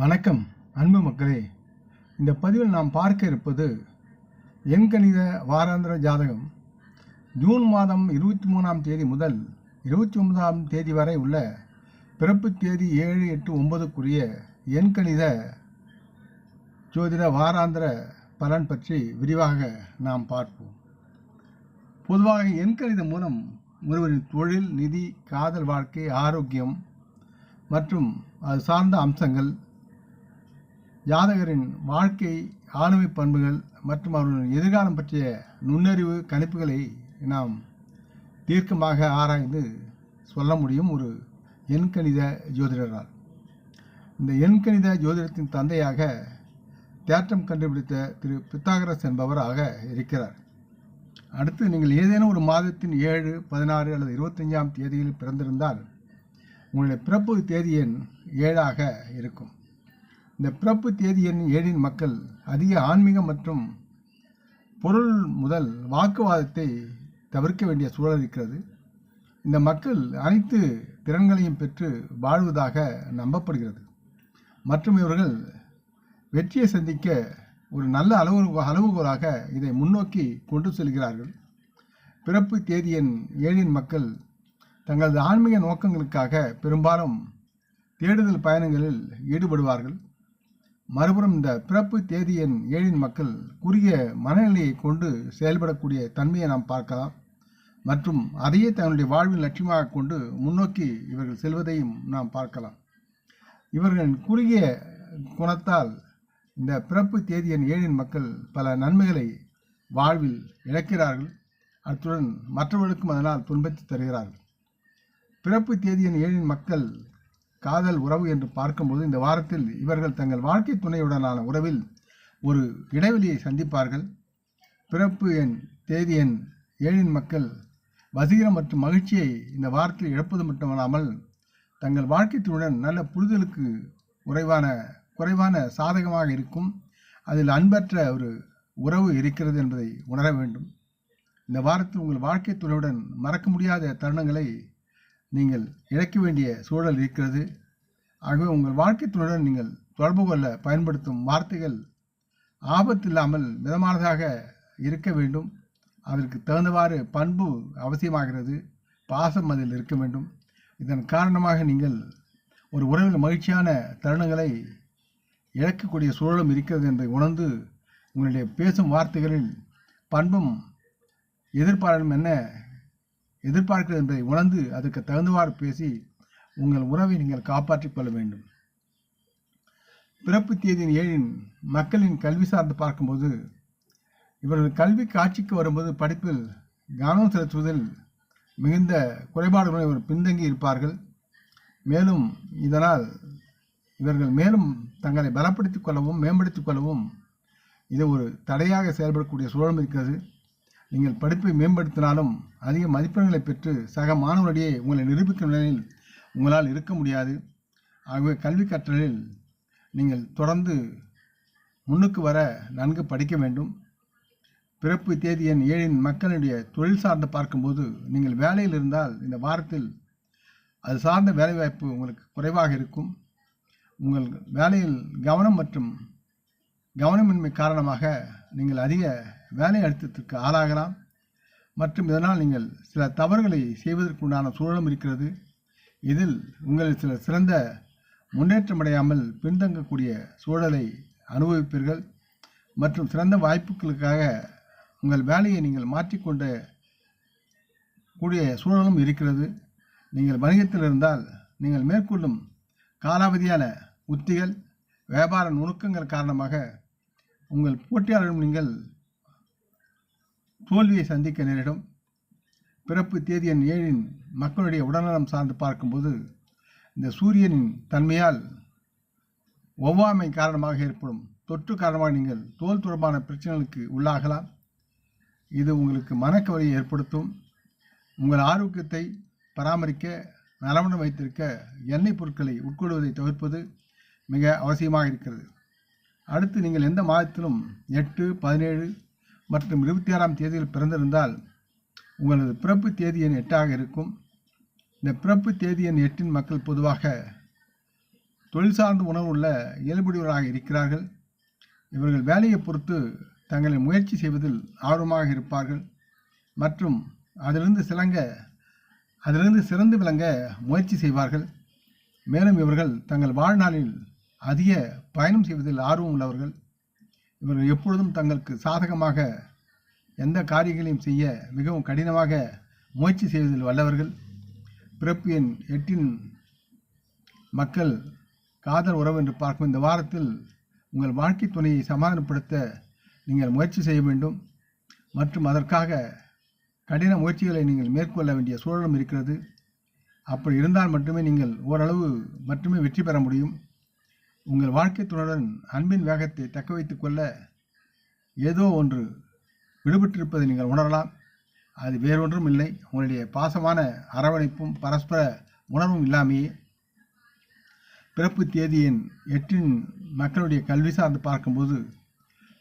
வணக்கம் அன்பு மக்களே. இந்த பதிவில் நாம் பார்க்க இருப்பது எண்கணித வாராந்திர ஜாதகம். ஜூன் மாதம் இருபத்தி மூணாம் தேதி முதல் இருபத்தி ஒன்பதாம் தேதி வரை உள்ள பிறப்பு தேதி ஏழு எட்டு ஒன்பதுக்குரிய எண்கணித ஜோதிட வாராந்திர பலன் பற்றி விரிவாக நாம் பார்ப்போம். பொதுவாக எண்கணிதம் மூலம் ஒருவரின் தொழில் நிதி காதல் வாழ்க்கை ஆரோக்கியம் மற்றும் அது சார்ந்த அம்சங்கள் ஜாதகரின் வாழ்க்கை ஆளுமை பண்புகள் மற்றும் அவர்களின் எதிர்காலம் பற்றிய நுண்ணறிவு கணிப்புகளை நாம் தீர்க்கமாக ஆராய்ந்து சொல்ல முடியும் ஒரு எண்கணித ஜோதிடரால். இந்த எண்கணித ஜோதிடத்தின் தந்தையாக தேற்றம் கண்டுபிடித்த திரு பித்தாகரஸ் என்பவராக இருக்கிறார். அடுத்து நீங்கள் ஏதேனும் ஒரு மாதத்தின் ஏழு பதினாறு அல்லது இருபத்தஞ்சாம் தேதியில் பிறந்திருந்தால் உங்களுடைய பிறப்பு தேதி எண் ஏழாக இருக்கும். இந்த பிறப்பு தேதி எண் ஏழின் மக்கள் அதிக ஆன்மீகம் மற்றும் பொருள் முதல் வாக்குவாதத்தை தவிர்க்க வேண்டிய சூழல் இருக்கிறது. இந்த மக்கள் அனைத்து திறன்களையும் பெற்று வாழ்வதாக நம்பப்படுகிறது. மற்றும் இவர்கள் வெற்றியை சந்திக்க ஒரு நல்ல அளவு அளவுகோலாக இதை முன்னோக்கி கொண்டு செல்கிறார்கள். பிறப்பு தேதியின் ஏழின் மக்கள் தங்களது ஆன்மீக நோக்கங்களுக்காக பெரும்பாலும் தேடுதல் பயணங்களில் ஈடுபடுவார்கள். மறுபுறம் இந்த பிறப்பு தேதி எண் ஏழின் மக்கள் குறுகிய மனநிலையை கொண்டு செயல்படக்கூடிய தன்மையை நாம் பார்க்கலாம். மற்றும் அதையே தன்னுடைய வாழ்வின் லட்சியமாக கொண்டு முன்னோக்கி இவர்கள் செல்வதையும் நாம் பார்க்கலாம். இவர்களின் குறுகிய குணத்தால் இந்த பிறப்பு தேதி எண் ஏழின் மக்கள் பல நன்மைகளை வாழ்வில் இழக்கிறார்கள். அத்துடன் மற்றவர்களுக்கும் அதனால் துன்பத்தை தருகிறார்கள். பிறப்பு தேதி எண் ஏழின் மக்கள் காதல் உறவு என்று பார்க்கும்போது இந்த வாரத்தில் இவர்கள் தங்கள் வாழ்க்கை துணையுடனான உறவில் ஒரு இடைவெளியை சந்திப்பார்கள். பிறப்பு எண் தேதி எண் ஏழின் மக்கள் வசீகரம் மற்றும் மகிழ்ச்சியை இந்த வாரத்தில் இழப்பது மட்டுமல்லாமல் தங்கள் வாழ்க்கை துணையுடன் நல்ல புரிதலுக்கு குறைவான குறைவான சாதகமாக இருக்கும். அதில் அன்பற்ற ஒரு உறவு இருக்கிறது என்பதை உணர வேண்டும். இந்த வாரத்தில் உங்கள் வாழ்க்கை துணையுடன் மறக்க முடியாத தருணங்களை நீங்கள் இழக்க வேண்டிய சூழல் இருக்கிறது. ஆகவே உங்கள் வாழ்க்கை துணையுடன் நீங்கள் தொடர்பு கொள்ள பயன்படுத்தும் வார்த்தைகள் ஆபத்தில்லாமல் மிதமானதாக இருக்க வேண்டும். அதற்கு தகுந்தவாறு பண்பு அவசியமாகிறது. பாசம் அதில் இருக்க வேண்டும். இதன் காரணமாக நீங்கள் ஒரு உறவில் மகிழ்ச்சியான தருணங்களை இழக்கக்கூடிய சூழலும் இருக்கிறது என்பதை உணர்ந்து உங்களுடைய பேசும் வார்த்தைகளில் பண்பும் எதிர்பார்ப்பும் என்ன எதிர்பார்க்கிறது என்பதை உணர்ந்து அதற்கு தகுந்தவாறு பேசி உங்கள் உறவை நீங்கள் காப்பாற்றிக் கொள்ள வேண்டும். பிறப்பு தேதியின் ஏழின் மக்களின் கல்வி சார்ந்து பார்க்கும்போது இவர்கள் கல்வி காட்சிக்கு வரும்போது படிப்பில் கவனம் செலுத்துவதில் மிகுந்த குறைபாடுகளை இவர் பின்தங்கி இருப்பார்கள். மேலும் இதனால் இவர்கள் மேலும் தங்களை பலப்படுத்திக் கொள்ளவும் மேம்படுத்திக் கொள்ளவும் இது ஒரு தடையாக செயல்படக்கூடிய சூழலும் இருக்கிறது. நீங்கள் படிப்பை மேம்படுத்தினாலும் அதிக மதிப்பெண்களை பெற்று சக மாணவர்களிடையே உங்களை நிரூபிக்கும் நிலையில் உங்களால் இருக்க முடியாது. ஆகவே கல்வி கற்றலில் நீங்கள் தொடர்ந்து முன்னுக்கு வர நன்கு படிக்க வேண்டும். பிறப்பு தேதி எண் ஏழின் மக்களுடைய தொழில் சார்ந்து பார்க்கும்போது நீங்கள் வேலையில் இருந்தால் இந்த வாரத்தில் அது சார்ந்த வேலைவாய்ப்பு உங்களுக்கு குறைவாக இருக்கும். உங்கள் வேலையில் கவனம் மற்றும் கவனமின்மை காரணமாக நீங்கள் அதிக வேலை அழுத்தத்திற்கு ஆளாகலாம். மற்றும் இதனால் நீங்கள் சில தவறுகளை செய்வதற்குண்டான சூழலும் இருக்கிறது. இதில் உங்களில் சில சிறந்த முன்னேற்றமடையாமல் பின்தங்கக்கூடிய சூழலை அனுபவிப்பீர்கள். மற்றும் சிறந்த வாய்ப்புகளுக்காக உங்கள் வேலையை நீங்கள் மாற்றிக்கொண்ட கூடிய சூழலும் இருக்கிறது. நீங்கள் வணிகத்தில் இருந்தால் நீங்கள் மேற்கொள்ளும் காலாவதியான உத்திகள் வியாபார நுணுக்கங்கள் காரணமாக உங்கள் போட்டியாளரும் நீங்கள் தோல்வியை சந்திக்க நேரிடும். பிறப்பு தேதி எண் ஏழின் மக்களுடைய உடல்நலம் சார்ந்து பார்க்கும்போது இந்த சூரியனின் தன்மையால் ஒவ்வாமை காரணமாக ஏற்படும். தொற்று காரணமாக நீங்கள் தோல் தொடர்பான பிரச்சனைகளுக்கு உள்ளாகலாம். இது உங்களுக்கு மனக்கவலையை ஏற்படுத்தும். உங்கள் ஆரோக்கியத்தை பராமரிக்க நலமுடன் வைத்திருக்க எண்ணெய் பொருட்களை உட்கொள்வதை தவிர்ப்பது மிக அவசியமாக இருக்கிறது. அடுத்து நீங்கள் எந்த மாதத்திலும் எட்டு பதினேழு மற்றும் இருபத்தி ஆறாம் தேதியில் பிறந்திருந்தால் உங்களது பிறப்பு தேதி எண் எட்டாக இருக்கும். இந்த பிறப்பு தேதி எண் எட்டின் மக்கள் பொதுவாக தொழில் சார்ந்த உணர்வுள்ள இயல்புடையவராக இருக்கிறார்கள். இவர்கள் வேலையை பொறுத்து தங்களை முயற்சி செய்வதில் ஆர்வமாக இருப்பார்கள். மற்றும் அதிலிருந்து சிலங்க அதிலிருந்து சிறந்து விளங்க முயற்சி செய்வார்கள். மேலும் இவர்கள் தங்கள் வாழ்நாளில் அதிக பயணம் செய்வதில் ஆர்வம் உள்ளவர்கள். இவர்கள் எப்பொழுதும் தங்களுக்கு சாதகமாக எந்த காரியங்களையும் செய்ய மிகவும் கடினமாக முயற்சி செய்வதில் வல்லவர்கள். பிறப்பு எண் எட்டின் மக்கள் காதல் உறவு என்று பார்க்கும் இந்த வாரத்தில் உங்கள் வாழ்க்கை துணையை சமாதானப்படுத்த நீங்கள் முயற்சி செய்ய வேண்டும். மற்றும் அதற்காக கடின முயற்சிகளை நீங்கள் மேற்கொள்ள வேண்டிய சூழலும் இருக்கிறது. அப்படி இருந்தால் மட்டுமே நீங்கள் ஓரளவு மட்டுமே வெற்றி பெற முடியும். உங்கள் வாழ்க்கை துணையுடன் அன்பின் வேகத்தை தக்க வைத்துக் கொள்ள ஏதோ ஒன்று விடுபட்டிருப்பதை நீங்கள் உணரலாம். அது வேறொன்றும் இல்லை. உங்களுடைய பாசமான அரவணைப்பும் பரஸ்பர உணர்வும் இல்லாமையே. பிறப்பு தேதியின் எட்டின் மக்களுடைய கல்வி சார்ந்து பார்க்கும்போது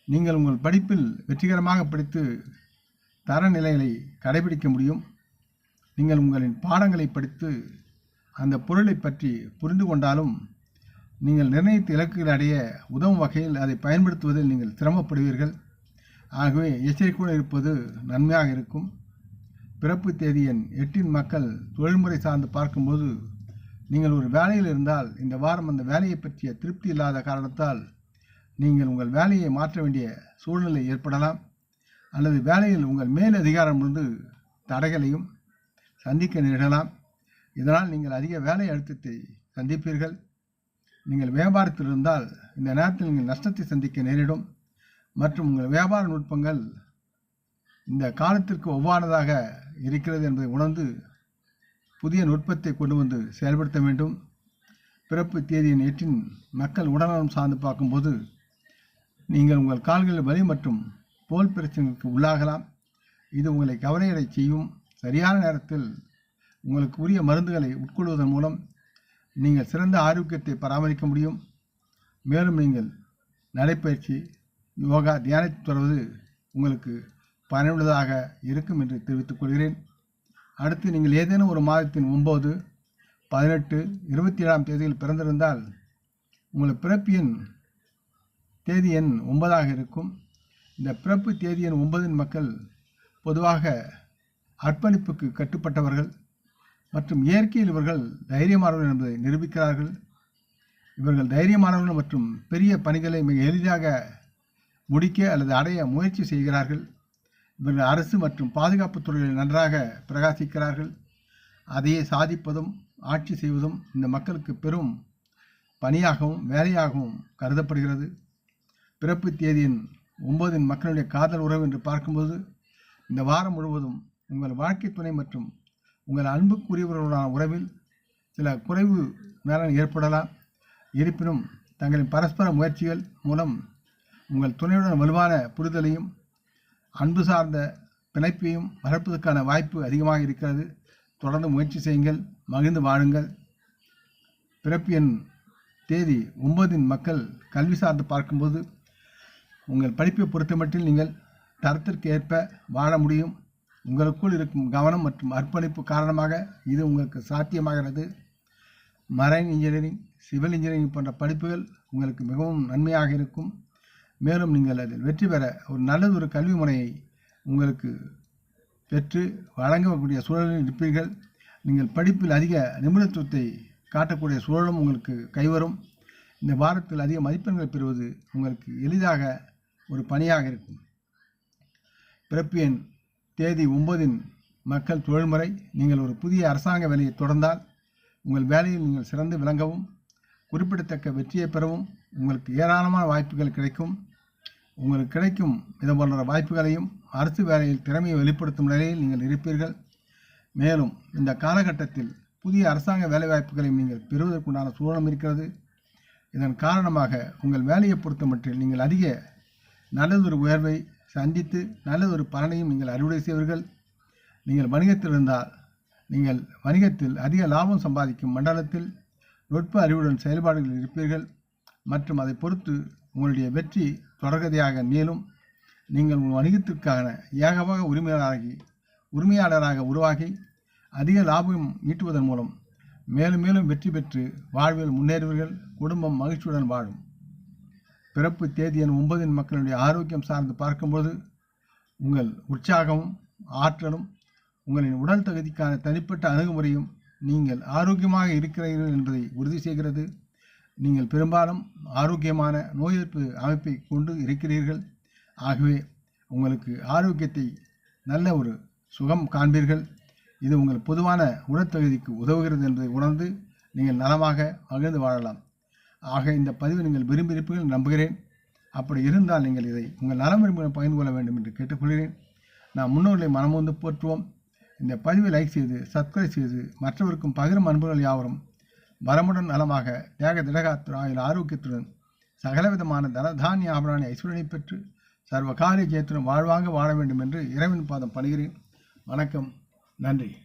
நீங்கள் உங்கள் படிப்பில் வெற்றிகரமாக படித்து தரநிலைகளை கடைபிடிக்க முடியும். நீங்கள் உங்களின் பாடங்களை படித்து அந்த பொருளை பற்றி புரிந்து கொண்டாலும் நீங்கள் நிர்ணயித்த இலக்குகள் அடைய உதவும் வகையில் அதை பயன்படுத்துவதில் நீங்கள் சிரமப்படுவீர்கள். ஆகவே எச்சரிக்கையுடன் இருப்பது நன்மையாக இருக்கும். பிறப்பு தேதி எண் எட்டின் மக்கள் தொழில்முறை சார்ந்து பார்க்கும்போது நீங்கள் ஒரு வேலையில் இருந்தால் இந்த வாரம் அந்த வேலையை பற்றிய திருப்தி இல்லாத காரணத்தால் நீங்கள் உங்கள் வேலையை மாற்ற வேண்டிய சூழ்நிலை ஏற்படலாம். அல்லது வேலையில் உங்கள் மேல் அதிகாரமிருந்து தடைகளையும் சந்திக்க நேரிடலாம். இதனால் நீங்கள் அதிக வேலை அழுத்தத்தை சந்திப்பீர்கள். நீங்கள் வியாபாரத்தில் இருந்தால் இந்த நேரத்தில் நீங்கள் நஷ்டத்தை சந்திக்க நேரிடும். மற்றும் உங்கள் வியாபார நுட்பங்கள் இந்த காலத்திற்கு ஒவ்வானதாக இருக்கிறது என்பதை உணர்ந்து புதிய நுட்பத்தை கொண்டு வந்து செயல்படுத்த வேண்டும். பிறப்பு தேதியின் எட்டின் மக்கள் உடல்நலம் சார்ந்து பார்க்கும்போது நீங்கள் உங்கள் கால்களில் வலி மற்றும் தோல் பிரச்சனைகளுக்கு உள்ளாகலாம். இது உங்களை கவலையடை செய்யும். சரியான நேரத்தில் உங்களுக்கு உரிய மருந்துகளை உட்கொள்வதன் மூலம் நீங்கள் சிறந்த ஆரோக்கியத்தை பராமரிக்க முடியும். மேலும் நீங்கள் நடைப்பயிற்சி யோகா தியானத்தை தொடர்வது உங்களுக்கு பயனுள்ளதாக இருக்கும் என்று தெரிவித்துக் கொள்கிறேன். அடுத்து நீங்கள் ஏதேனும் ஒரு மாதத்தின் ஒம்பது பதினெட்டு இருபத்தி ஏழாம் தேதியில் பிறந்திருந்தால் உங்கள் பிறப்பு எண் தேதி எண் ஒன்பதாக இருக்கும். இந்த பிறப்பு தேதி எண் ஒன்பதின் மக்கள் பொதுவாக அர்ப்பணிப்புக்கு கட்டுப்பட்டவர்கள். மற்றும் இயற்கையில் இவர்கள் தைரியமானவர்கள் என்பதை நிரூபிக்கிறார்கள். இவர்கள் தைரியமானவர்கள் மற்றும் பெரிய பணிகளை மிக எளிதாக முடிக்க அல்லது அடைய முயற்சி செய்கிறார்கள். இவர்கள் அரசு மற்றும் பாதுகாப்பு துறைகளில் நன்றாக பிரகாசிக்கிறார்கள். அதையே சாதிப்பதும் ஆட்சி செய்வதும் இந்த மக்களுக்கு பெரும் பணியாகவும் வேலையாகவும் கருதப்படுகிறது. பிறப்பு தேதியின் ஒன்பதின் மக்களுடைய காதல் உறவு என்று பார்க்கும்போது இந்த வாரம் முழுவதும் உங்கள் வாழ்க்கை துணை மற்றும் உங்கள் அன்புக்குரியவர்களுடனான உறவில் சில குறைவு நேரம் ஏற்படலாம். இருப்பினும் தங்களின் பரஸ்பர முயற்சிகள் மூலம் உங்கள் துணையுடன் வலுவான புரிதலையும் அன்பு சார்ந்த பிணைப்பையும் வளர்ப்பதற்கான வாய்ப்பு அதிகமாக இருக்கிறது. தொடர்ந்து முயற்சி செய்யுங்கள் மகிழ்ந்து வாழுங்கள். பிறப்பு எண் தேதி ஒன்பதின் மக்கள் கல்வி சார்ந்து பார்க்கும்போது உங்கள் படிப்பை பொறுத்தமட்டில் நீங்கள் தரத்திற்கு ஏற்ப வாழ முடியும். உங்களுக்குள் இருக்கும் கவனம் மற்றும் அர்ப்பணிப்பு காரணமாக இது உங்களுக்கு சாத்தியமாகிறது. மரைன் இன்ஜினியரிங் சிவில் இன்ஜினியரிங் போன்ற படிப்புகள் உங்களுக்கு மிகவும் நன்மையாக இருக்கும். மேலும் நீங்கள் அதில் வெற்றி பெற ஒரு நல்லது ஒரு கல்வி முறையை உங்களுக்கு பெற்று வழங்கக்கூடிய சூழலில் இருப்பீர்கள். நீங்கள் படிப்பில் அதிக நிபுணத்துவத்தை காட்டக்கூடிய சூழலும் உங்களுக்கு கைவரும். இந்த வாரத்தில் அதிக மதிப்பெண்கள் பெறுவது உங்களுக்கு எளிதாக ஒரு பணியாக இருக்கும். பிறப்பு எண் தேதி ஒன்பதின் மக்கள் தொழில்முறை நீங்கள் ஒரு புதிய அரசாங்க வேலையை தொடர்ந்தால் உங்கள் வேலையில் நீங்கள் சிறந்து விளங்கவும் குறிப்பிடத்தக்க வெற்றியை பெறவும் உங்களுக்கு ஏராளமான வாய்ப்புகள் கிடைக்கும். உங்களுக்கு கிடைக்கும் இது போன்ற வாய்ப்புகளையும் அரசு வேலையில் திறமையை வெளிப்படுத்தும் நிலையில் நீங்கள் இருப்பீர்கள். மேலும் இந்த காலகட்டத்தில் புதிய அரசாங்க வேலைவாய்ப்புகளையும் நீங்கள் பெறுவதற்குண்டான சூழலும் இருக்கிறது. இதன் காரணமாக உங்கள் வேலையை பொறுத்தமட்டில் நீங்கள் அதிக நல்லதொரு உயர்வை சந்தித்து நல்லதொரு பலனையும் நீங்கள் அறுவடை செய்வீர்கள். நீங்கள் வணிகத்தில் இருந்தால் நீங்கள் வணிகத்தில் அதிக லாபம் சம்பாதிக்கும் மண்டலத்தில் நுட்ப அறிவுடன் செயல்பாடுகளில் இருப்பீர்கள். மற்றும் அதை பொறுத்து உங்களுடைய வெற்றி தொடர்கதையாக மேலும் நீங்கள் உங்கள் வணிகத்திற்கான ஏகமாக உரிமையாளராகி உரிமையாளராக உருவாகி அதிக லாபம் ஈட்டுவதன் மூலம் மேலும் மேலும் வெற்றி பெற்று வாழ்வில் முன்னேறுவீர்கள். குடும்பம் மகிழ்ச்சியுடன் வாழும். பிறப்பு தேதி என ஒன்பதின் மக்களுடைய ஆரோக்கியம் சார்ந்து பார்க்கும்போது உங்கள் உற்சாகமும் ஆற்றலும் உங்களின் உடல் தகுதிக்கான தனிப்பட்ட அணுகுமுறையும் நீங்கள் ஆரோக்கியமாக இருக்கிறீர்கள் என்பதை உறுதி செய்கிறது. நீங்கள் பெரும்பாலும் ஆரோக்கியமான நோய் எதிர்ப்பு அமைப்பை கொண்டு இருக்கிறீர்கள். ஆகவே உங்களுக்கு ஆரோக்கியத்தை நல்ல ஒரு சுகம் காண்பீர்கள். இது உங்கள் பொதுவான உடற்தகுதிக்கு உதவுகிறது என்பதை உணர்ந்து நீங்கள் நலமாக மகிழ்ந்து வாழலாம். ஆக இந்த பதிவை நீங்கள் விரும்பியிருப்பீர்கள் நம்புகிறேன். அப்படி இருந்தால் நீங்கள் இதை உங்கள் நலம் விரும்புகளை பகிர்ந்து கொள்ள வேண்டும் என்று கேட்டுக்கொள்கிறேன். நாம் முன்னோர்களை மனமுந்து போற்றுவோம். இந்த பதிவை லைக் செய்து சப்ஸ்கிரைப் செய்து மற்றவருக்கும் பகிரும் அன்புகள் யாவரும் வரமுடன் நலமாக தேக திடகாத்து ஆயுள் ஆரோக்கியத்துடன் சகலவிதமான தனதானிய ஆபராணி ஐஸ்வரனை பெற்று சர்வ காரிய ஜெயத்துடன் வாழ்வாங்க வாழ வேண்டும் என்று இறைவன் பாதம் பணிகிறேன். வணக்கம். நன்றி.